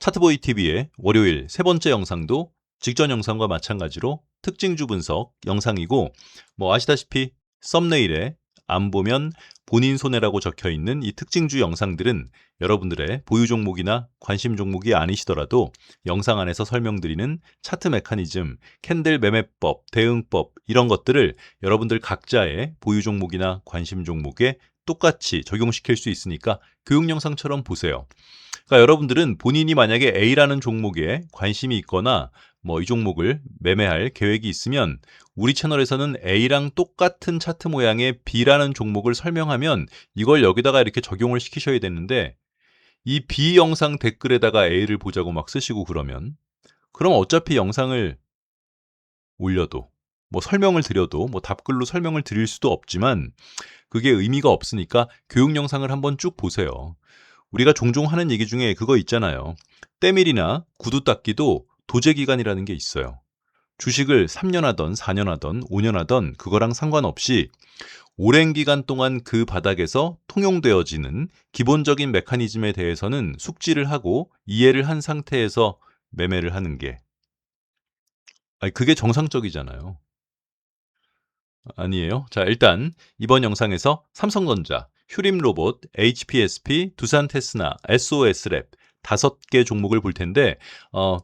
차트보이 TV의 월요일 세 번째 영상도 직전 영상과 마찬가지로 특징주 분석 영상이고 뭐 아시다시피 썸네일에 안 보면 본인 손해라고 적혀 있는 이 특징주 영상들은 여러분들의 보유 종목이나 관심 종목이 아니시더라도 영상 안에서 설명드리는 차트 메커니즘, 캔들 매매법, 대응법 이런 것들을 여러분들 각자의 보유 종목이나 관심 종목에 똑같이 적용시킬 수 있으니까 교육 영상처럼 보세요. 그러니까 여러분들은 본인이 만약에 A라는 종목에 관심이 있거나 뭐 이 종목을 매매할 계획이 있으면 우리 채널에서는 A랑 똑같은 차트 모양의 B라는 종목을 설명하면 이걸 여기다가 이렇게 적용을 시키셔야 되는데 이 B 영상 댓글에다가 A를 보자고 막 쓰시고 그러면 그럼 어차피 영상을 올려도 뭐 설명을 드려도 뭐 답글로 설명을 드릴 수도 없지만 그게 의미가 없으니까 교육 영상을 한번 쭉 보세요. 우리가 종종 하는 얘기 중에 그거 있잖아요. 때밀이나 구두 닦기도 도제 기간이라는 게 있어요. 주식을 3년 하던 4년 하던 5년 하던 그거랑 상관없이 오랜 기간 동안 그 바닥에서 통용되어지는 기본적인 메커니즘에 대해서는 숙지를 하고 이해를 한 상태에서 매매를 하는 게 아니 그게 정상적이잖아요. 아니에요. 자, 일단 이번 영상에서 삼성전자, 휴림 로봇, HPSP, 두산 테스나, SOS랩 다섯 개 종목을 볼 텐데 어,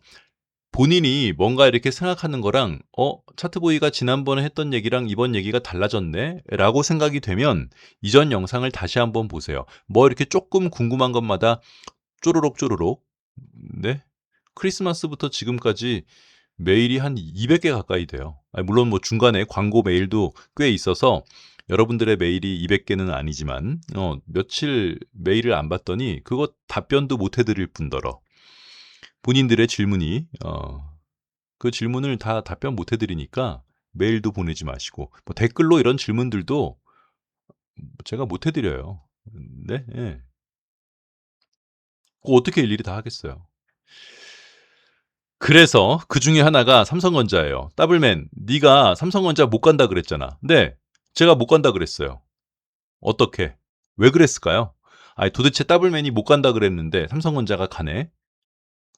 본인이 뭔가 이렇게 생각하는 거랑 어 차트보이가 지난번에 했던 얘기랑 이번 얘기가 달라졌네 라고 생각이 되면 이전 영상을 다시 한번 보세요. 뭐 이렇게 조금 궁금한 것마다 쪼르륵 쪼르륵 네 크리스마스부터 지금까지 메일이 한 200개 가까이 돼요. 물론 뭐 중간에 광고 메일도 꽤 있어서 여러분들의 메일이 200개는 아니지만 어, 며칠 메일을 안 받더니 그거 답변도 못 해드릴 뿐더러 본인들의 질문이 어, 그 질문을 다 답변 못 해드리니까 메일도 보내지 마시고 뭐 댓글로 이런 질문들도 제가 못 해드려요. 네, 예. 그거 어떻게 일일이 다 하겠어요. 그래서 그 중에 하나가 삼성전자예요. 더블맨, 네가 삼성전자 못 간다 그랬잖아. 네, 제가 못 간다 그랬어요. 어떻게? 왜 그랬을까요? 아니 도대체 더블맨이 못 간다 그랬는데 삼성전자가 가네.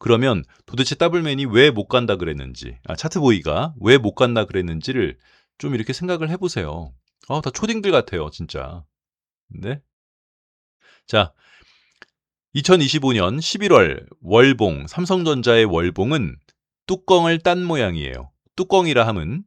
그러면 도대체 더블맨이 왜 못 간다 그랬는지, 아, 차트보이가 왜 못 간다 그랬는지를 좀 이렇게 생각을 해보세요. 아, 다 초딩들 같아요, 진짜. 네? 자, 2025년 11월 월봉, 삼성전자의 월봉은 뚜껑을 딴 모양이에요. 뚜껑이라 함은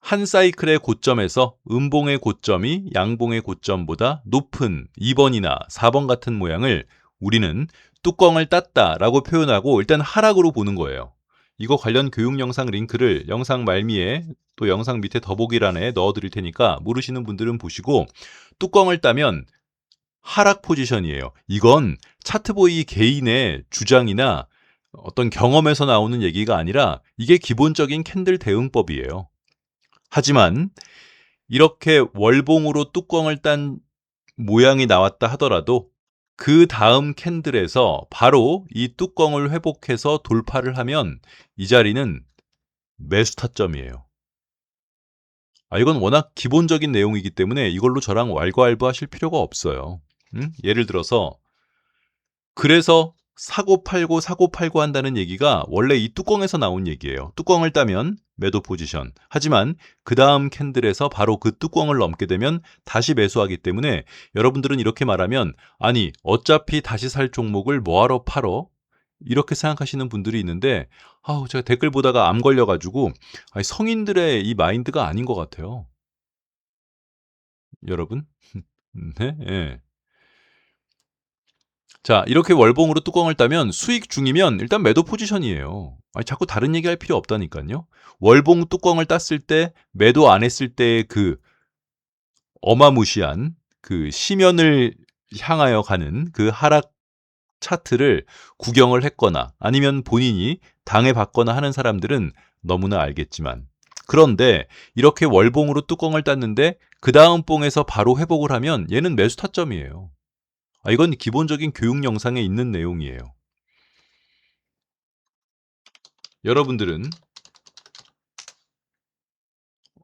한 사이클의 고점에서 음봉의 고점이 양봉의 고점보다 높은 2번이나 4번 같은 모양을 우리는 뚜껑을 땄다라고 표현하고 일단 하락으로 보는 거예요. 이거 관련 교육 영상 링크를 영상 말미에 또 영상 밑에 더보기란에 넣어 드릴 테니까 모르시는 분들은 보시고 뚜껑을 따면 하락 포지션이에요. 이건 차트보이 개인의 주장이나 어떤 경험에서 나오는 얘기가 아니라 이게 기본적인 캔들 대응법이에요. 하지만 이렇게 월봉으로 뚜껑을 딴 모양이 나왔다 하더라도 그 다음 캔들에서 바로 이 뚜껑을 회복해서 돌파를 하면 이 자리는 매수 타점이에요. 아, 이건 워낙 기본적인 내용이기 때문에 이걸로 저랑 왈가왈부 하실 필요가 없어요. 음? 예를 들어서 그래서 사고 팔고 사고 팔고 한다는 얘기가 원래 이 뚜껑에서 나온 얘기예요. 뚜껑을 따면 매도 포지션. 하지만 그 다음 캔들에서 바로 그 뚜껑을 넘게 되면 다시 매수하기 때문에 여러분들은 이렇게 말하면 아니 어차피 다시 살 종목을 뭐하러 팔어? 이렇게 생각하시는 분들이 있는데 아우 제가 댓글 보다가 암 걸려가지고 아니, 성인들의 이 마인드가 아닌 것 같아요. 여러분, 네, 예. 자, 이렇게 월봉으로 뚜껑을 따면 수익 중이면 일단 매도 포지션이에요. 아니, 자꾸 다른 얘기 할 필요 없다니까요. 월봉 뚜껑을 땄을 때 매도 안 했을 때의 그 어마무시한 그 시면을 향하여 가는 그 하락 차트를 구경을 했거나 아니면 본인이 당해봤거나 하는 사람들은 너무나 알겠지만 그런데 이렇게 월봉으로 뚜껑을 땄는데 그 다음 봉에서 바로 회복을 하면 얘는 매수 타점이에요. 아, 이건 기본적인 교육 영상에 있는 내용이에요. 여러분들은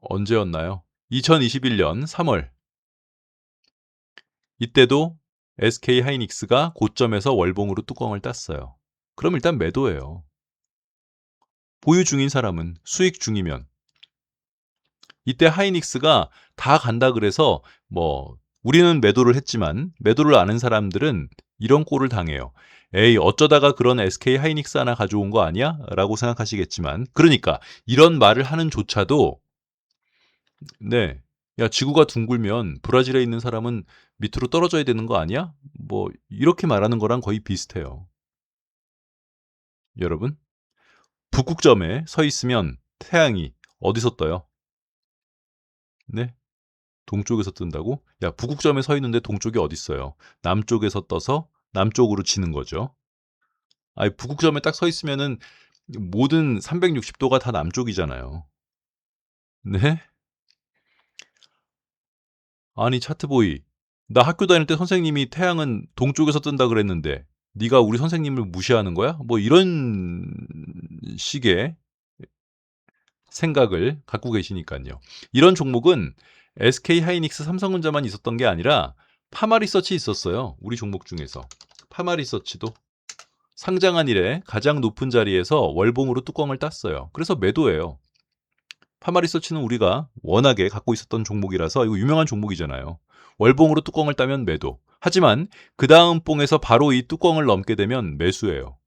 언제였나요? 2021년 3월. 이때도 SK 하이닉스가 고점에서 월봉으로 뚜껑을 땄어요. 그럼 일단 매도예요. 보유 중인 사람은 수익 중이면 이때 하이닉스가 다 간다 그래서 뭐 우리는 매도를 했지만 매도를 아는 사람들은 이런 꼴을 당해요. 에이 어쩌다가 그런 SK 하이닉스 하나 가져온 거 아니야? 라고 생각하시겠지만 그러니까 이런 말을 하는 조차도 네. 야 지구가 둥글면 브라질에 있는 사람은 밑으로 떨어져야 되는 거 아니야? 뭐 이렇게 말하는 거랑 거의 비슷해요. 여러분 북극점에 서 있으면 태양이 어디서 떠요? 네. 동쪽에서 뜬다고? 야, 북극점에 서 있는데 동쪽이 어디 있어요? 남쪽에서 떠서 남쪽으로 지는 거죠. 아니, 북극점에 딱 서 있으면은 모든 360도가 다 남쪽이잖아요. 네? 아니, 차트보이. 나 학교 다닐 때 선생님이 태양은 동쪽에서 뜬다 그랬는데 네가 우리 선생님을 무시하는 거야? 뭐 이런 식의 생각을 갖고 계시니까요. 이런 종목은 SK 하이닉스 삼성전자만 있었던 게 아니라 파마리서치 있었어요. 우리 종목 중에서. 파마리서치도 상장한 이래 가장 높은 자리에서 월봉으로 뚜껑을 땄어요. 그래서 매도예요. 파마리서치는 우리가 워낙에 갖고 있었던 종목이라서 이거 유명한 종목이잖아요. 월봉으로 뚜껑을 따면 매도. 하지만 그 다음 봉에서 바로 이 뚜껑을 넘게 되면 매수예요.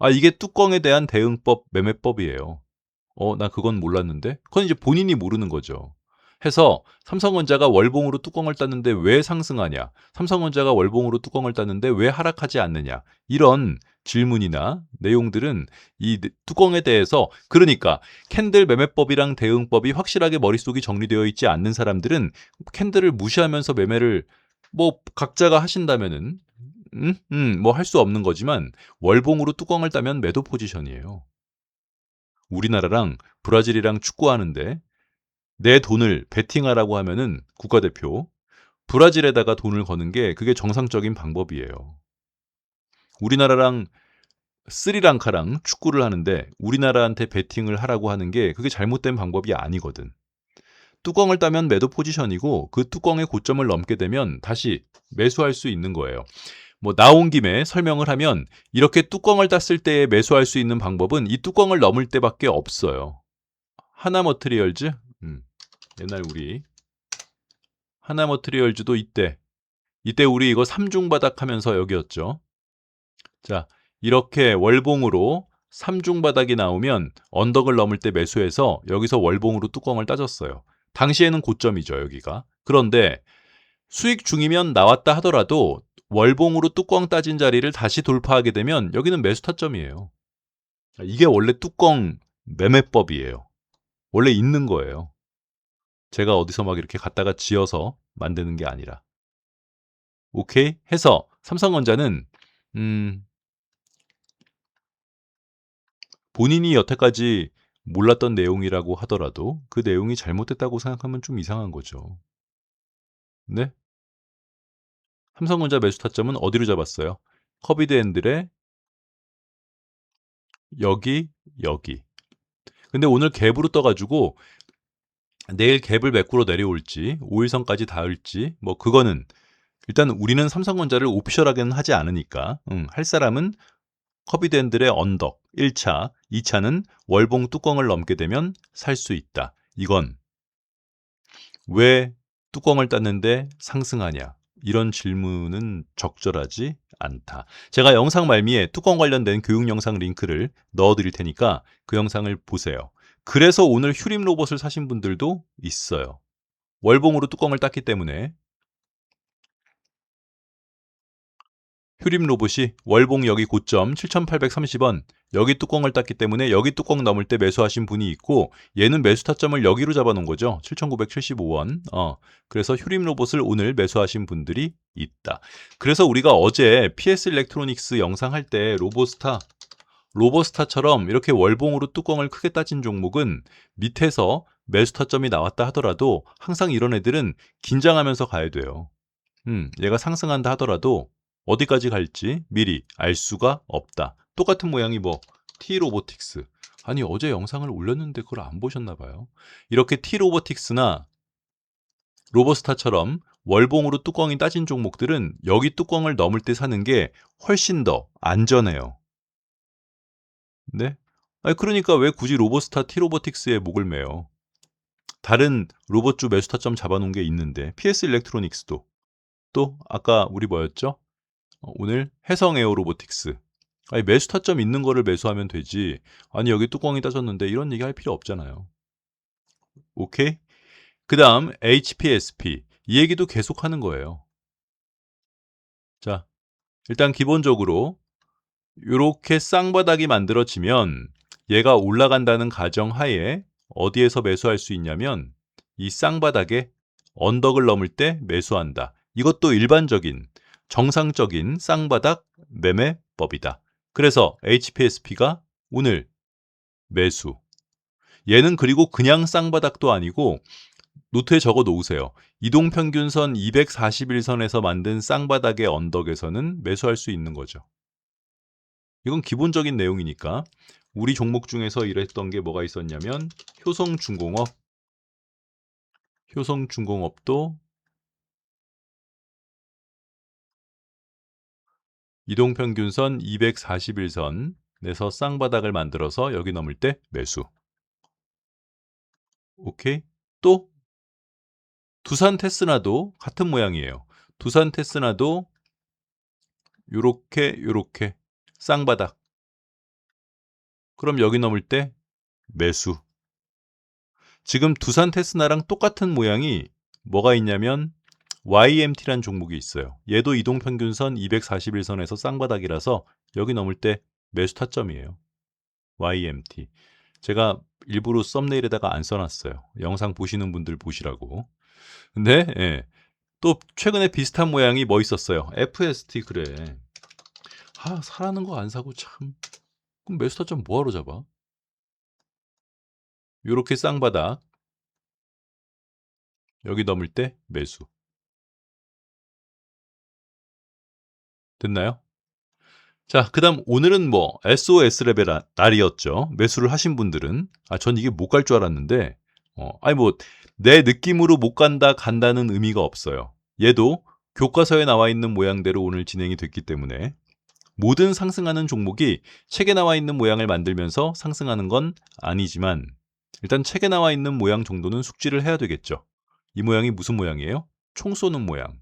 아, 이게 뚜껑에 대한 대응법, 매매법이에요. 어, 나 그건 몰랐는데? 그건 이제 본인이 모르는 거죠. 해서 삼성전자가 월봉으로 뚜껑을 땄는데 왜 상승하냐? 삼성전자가 월봉으로 뚜껑을 땄는데 왜 하락하지 않느냐? 이런 질문이나 내용들은 이 뚜껑에 대해서 그러니까 캔들 매매법이랑 대응법이 확실하게 머릿속이 정리되어 있지 않는 사람들은 캔들을 무시하면서 매매를 뭐 각자가 하신다면은 음, 음, 뭐 할 수 없는 거지만 월봉으로 뚜껑을 따면 매도 포지션이에요. 우리나라랑 브라질이랑 축구하는데 내 돈을 베팅하라고 하면은 국가대표 브라질에다가 돈을 거는 게 그게 정상적인 방법이에요. 우리나라랑 스리랑카랑 축구를 하는데 우리나라한테 베팅을 하라고 하는 게 그게 잘못된 방법이 아니거든. 뚜껑을 따면 매도 포지션이고 그 뚜껑의 고점을 넘게 되면 다시 매수할 수 있는 거예요. 뭐 나온 김에 설명을 하면 이렇게 뚜껑을 땄을 때 매수할 수 있는 방법은 이 뚜껑을 넘을 때밖에 없어요. 하나 머트리얼즈 음, 옛날 우리 하나 머트리얼즈도 이때 이때 우리 이거 삼중 바닥 하면서 여기였죠. 자 이렇게 월봉으로 삼중 바닥이 나오면 언덕을 넘을 때 매수해서 여기서 월봉으로 뚜껑을 따졌어요. 당시에는 고점이죠 여기가. 그런데 수익 중이면 나왔다 하더라도 월봉으로 뚜껑 따진 자리를 다시 돌파하게 되면 여기는 매수 타점이에요. 이게 원래 뚜껑 매매법이에요. 원래 있는 거예요. 제가 어디서 막 이렇게 갖다가 지어서 만드는 게 아니라. 오케이? 해서 삼성전자는 음 본인이 여태까지 몰랐던 내용이라고 하더라도 그 내용이 잘못됐다고 생각하면 좀 이상한 거죠. 네? 삼성전자 매수 타점은 어디로 잡았어요? 커비드 핸들의 여기, 여기. 근데 오늘 갭으로 떠가지고 내일 갭을 매꾸로 내려올지 5일선까지 닿을지 뭐 그거는 일단 우리는 삼성전자를 오피셜하게는 하지 않으니까 응, 할 사람은 커비드 핸들의 언덕 1차, 2차는 월봉 뚜껑을 넘게 되면 살 수 있다. 이건 왜 뚜껑을 땄는데 상승하냐? 이런 질문은 적절하지 않다. 제가 영상 말미에 뚜껑 관련된 교육 영상 링크를 넣어 드릴 테니까 그 영상을 보세요. 그래서 오늘 휴림 로봇을 사신 분들도 있어요. 월봉으로 뚜껑을 땄기 때문에 휴림 로봇이 월봉 여기 고점 7,830원 여기 뚜껑을 땄기 때문에 여기 뚜껑 넘을 때 매수하신 분이 있고 얘는 매수 타점을 여기로 잡아놓은 거죠. 7,975원. 어, 그래서 휴림 로봇을 오늘 매수하신 분들이 있다. 그래서 우리가 어제 PS 일렉트로닉스 영상 할 때 로보스타 로보스타처럼 이렇게 월봉으로 뚜껑을 크게 따진 종목은 밑에서 매수 타점이 나왔다 하더라도 항상 이런 애들은 긴장하면서 가야 돼요. 음, 얘가 상승한다 하더라도 어디까지 갈지 미리 알 수가 없다. 똑같은 모양이 뭐 T 로보틱스. 아니 어제 영상을 올렸는데 그걸 안 보셨나 봐요. 이렇게 T 로보틱스나 로보스타처럼 월봉으로 뚜껑이 따진 종목들은 여기 뚜껑을 넘을 때 사는 게 훨씬 더 안전해요. 네? 아니 그러니까 왜 굳이 로보스타 티로보틱스에 목을 매요? 다른 로봇주 매수 타점 잡아놓은 게 있는데 PS 일렉트로닉스도 또 아까 우리 뭐였죠? 어, 오늘 해성 에어 로보틱스 아니 매수 타점 있는 거를 매수하면 되지 아니 여기 뚜껑이 따졌는데 이런 얘기 할 필요 없잖아요. 오케이? 그 다음 HPSP 이 얘기도 계속 하는 거예요. 자 일단 기본적으로 이렇게 쌍바닥이 만들어지면 얘가 올라간다는 가정 하에 어디에서 매수할 수 있냐면 이 쌍바닥에 언덕을 넘을 때 매수한다. 이것도 일반적인 정상적인 쌍바닥 매매법이다. 그래서 HPSP가 오늘 매수. 얘는 그리고 그냥 쌍바닥도 아니고 노트에 적어 놓으세요. 이동평균선 241선에서 만든 쌍바닥의 언덕에서는 매수할 수 있는 거죠. 이건 기본적인 내용이니까 우리 종목 중에서 이랬던 게 뭐가 있었냐면 효성중공업 효성중공업도 이동평균선 241선에서 쌍바닥을 만들어서 여기 넘을 때 매수. 오케이. 또 두산 테스나도 같은 모양이에요. 두산 테스나도 요렇게 요렇게 쌍바닥. 그럼 여기 넘을 때 매수. 지금 두산 테스나랑 똑같은 모양이 뭐가 있냐면 YMT란 종목이 있어요. 얘도 이동평균선 241선에서 쌍바닥이라서 여기 넘을 때 매수 타점이에요. YMT. 제가 일부러 썸네일에다가 안 써놨어요. 영상 보시는 분들 보시라고. 근데 예. 또 최근에 비슷한 모양이 뭐 있었어요? FST 그래. 아 사라는 거 안 사고 참. 그럼 매수 타점 뭐하러 잡아? 요렇게 쌍바닥. 여기 넘을 때 매수. 됐나요? 자, 그 다음 오늘은 뭐 SOS 레벨 날이었죠. 매수를 하신 분들은 아, 전 이게 못 갈 줄 알았는데 어, 아니 뭐 내 느낌으로 못 간다 간다는 의미가 없어요. 얘도 교과서에 나와 있는 모양대로 오늘 진행이 됐기 때문에 모든 상승하는 종목이 책에 나와 있는 모양을 만들면서 상승하는 건 아니지만 일단 책에 나와 있는 모양 정도는 숙지를 해야 되겠죠. 이 모양이 무슨 모양이에요? 총 쏘는 모양.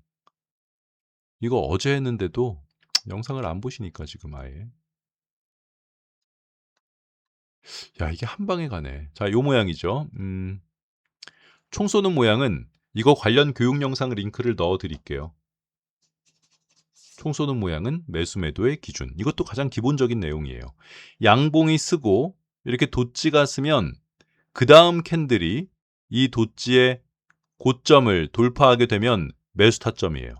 이거 어제 했는데도 영상을 안 보시니까 지금 아예. 야, 이게 한 방에 가네. 자, 요 모양이죠. 음, 총 쏘는 모양은 이거 관련 교육 영상 링크를 넣어 드릴게요. 총 쏘는 모양은 매수 매도의 기준. 이것도 가장 기본적인 내용이에요. 양봉이 쓰고 이렇게 도찌가 쓰면 그 다음 캔들이 이 도찌의 고점을 돌파하게 되면 매수 타점이에요.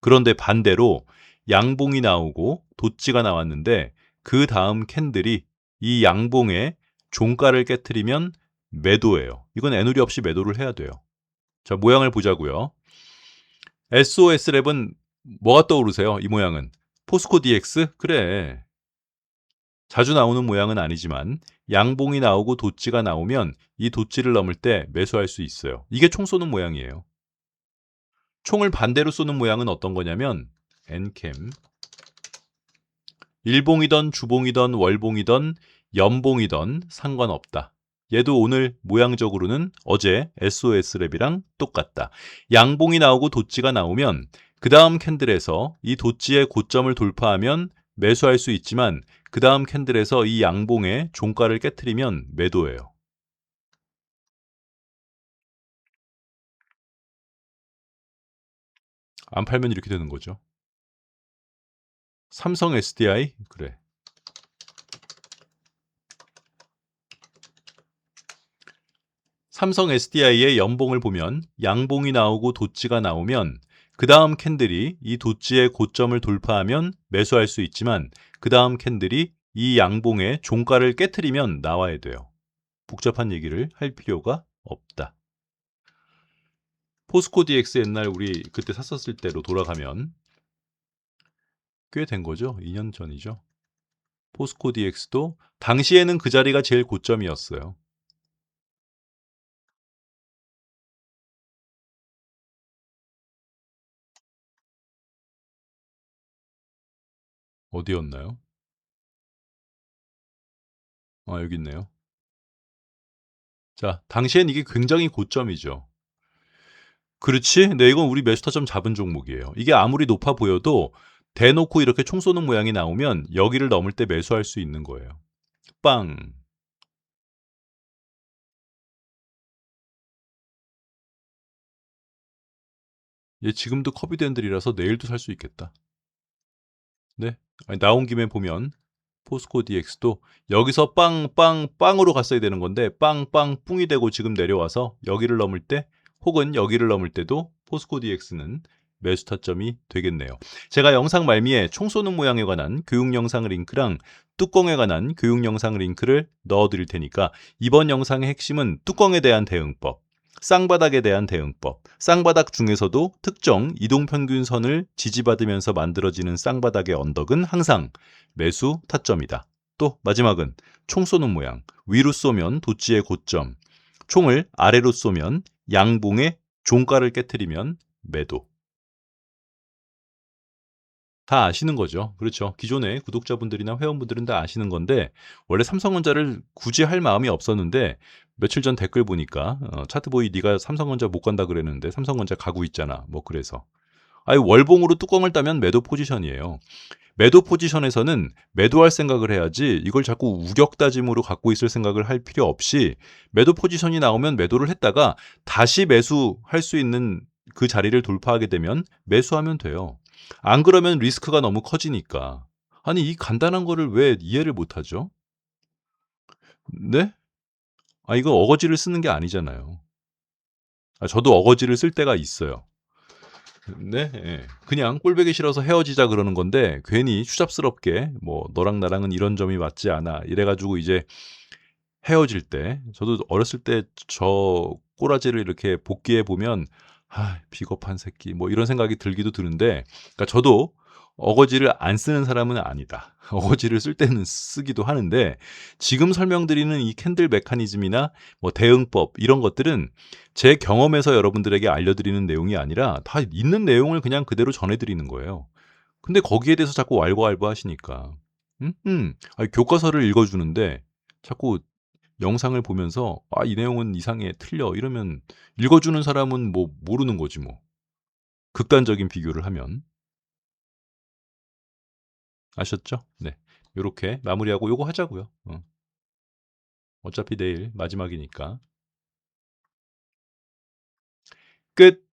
그런데 반대로 양봉이 나오고 도찌가 나왔는데 그 다음 캔들이 이 양봉의 종가를 깨뜨리면 매도예요. 이건 애누리 없이 매도를 해야 돼요. 자, 모양을 보자고요. SOS랩은 뭐가 떠오르세요? 이 모양은. 포스코 DX? 그래. 자주 나오는 모양은 아니지만 양봉이 나오고 도찌가 나오면 이 도찌를 넘을 때 매수할 수 있어요. 이게 총 쏘는 모양이에요. 총을 반대로 쏘는 모양은 어떤 거냐면 엔캠 일봉이던 주봉이던 월봉이던 연봉이던 상관없다. 얘도 오늘 모양적으로는 어제 SOS랩이랑 똑같다. 양봉이 나오고 도찌가 나오면 그 다음 캔들에서 이 도찌의 고점을 돌파하면 매수할 수 있지만 그 다음 캔들에서 이 양봉의 종가를 깨뜨리면 매도예요. 안 팔면 이렇게 되는 거죠. 삼성 SDI 그래. 삼성 SDI의 연봉을 보면 양봉이 나오고 도찌가 나오면 그 다음 캔들이 이 도찌의 고점을 돌파하면 매수할 수 있지만 그 다음 캔들이 이 양봉의 종가를 깨뜨리면 나와야 돼요. 복잡한 얘기를 할 필요가 없다. 포스코 DX 옛날 우리 그때 샀었을 때로 돌아가면 꽤 된 거죠. 2년 전이죠. 포스코 DX도 당시에는 그 자리가 제일 고점이었어요. 어디였나요? 아, 여기 있네요. 자, 당시엔 이게 굉장히 고점이죠. 그렇지? 네, 이건 우리 매수 타점 잡은 종목이에요. 이게 아무리 높아 보여도 대놓고 이렇게 총 쏘는 모양이 나오면 여기를 넘을 때 매수할 수 있는 거예요. 빵. 얘 지금도 커비드핸들이라서 내일도 살 수 있겠다. 네. 나온 김에 보면 포스코 DX도 여기서 빵, 빵, 빵으로 갔어야 되는 건데 빵, 빵, 뿡이 되고 지금 내려와서 여기를 넘을 때 혹은 여기를 넘을 때도 포스코 DX는 매수 타점이 되겠네요. 제가 영상 말미에 총 쏘는 모양에 관한 교육 영상 링크랑 뚜껑에 관한 교육 영상 링크를 넣어 드릴 테니까 이번 영상의 핵심은 뚜껑에 대한 대응법, 쌍바닥에 대한 대응법, 쌍바닥 중에서도 특정 이동평균선을 지지받으면서 만들어지는 쌍바닥의 언덕은 항상 매수 타점이다. 또 마지막은 총 쏘는 모양, 위로 쏘면 도치의 고점, 총을 아래로 쏘면 양봉의 종가를 깨뜨리면 매도. 다 아시는 거죠. 그렇죠. 기존의 구독자분들이나 회원분들은 다 아시는 건데 원래 삼성전자를 굳이 할 마음이 없었는데 며칠 전 댓글 보니까 어, 차트보이 네가 삼성전자 못 간다 그랬는데 삼성전자 가고 있잖아. 뭐 그래서 아니 월봉으로 뚜껑을 따면 매도 포지션이에요. 매도 포지션에서는 매도할 생각을 해야지 이걸 자꾸 우격다짐으로 갖고 있을 생각을 할 필요 없이 매도 포지션이 나오면 매도를 했다가 다시 매수할 수 있는 그 자리를 돌파하게 되면 매수하면 돼요. 안 그러면 리스크가 너무 커지니까. 아니, 이 간단한 거를 왜 이해를 못 하죠? 네? 아, 이거 어거지를 쓰는 게 아니잖아요. 아, 저도 어거지를 쓸 때가 있어요. 네, 예. 그냥 꼴보기 싫어서 헤어지자 그러는 건데 괜히 추잡스럽게 뭐 너랑 나랑은 이런 점이 맞지 않아 이래가지고 이제 헤어질 때 저도 어렸을 때 저 꼬라지를 이렇게 복귀해 보면 아 비겁한 새끼 뭐 이런 생각이 들기도 드는데 그러니까 저도 어거지를 안 쓰는 사람은 아니다. 어거지를 쓸 때는 쓰기도 하는데 지금 설명드리는 이 캔들 메커니즘이나 뭐 대응법 이런 것들은 제 경험에서 여러분들에게 알려드리는 내용이 아니라 다 있는 내용을 그냥 그대로 전해드리는 거예요. 근데 거기에 대해서 자꾸 왈가왈부 하시니까 음, 음. 아니, 교과서를 읽어주는데 자꾸 영상을 보면서 아, 이 내용은 이상해, 틀려 이러면 읽어주는 사람은 뭐 모르는 거지 뭐. 극단적인 비교를 하면 아셨죠? 네. 요렇게 마무리하고 요거 하자고요. 어. 어차피 내일 마지막이니까. 끝.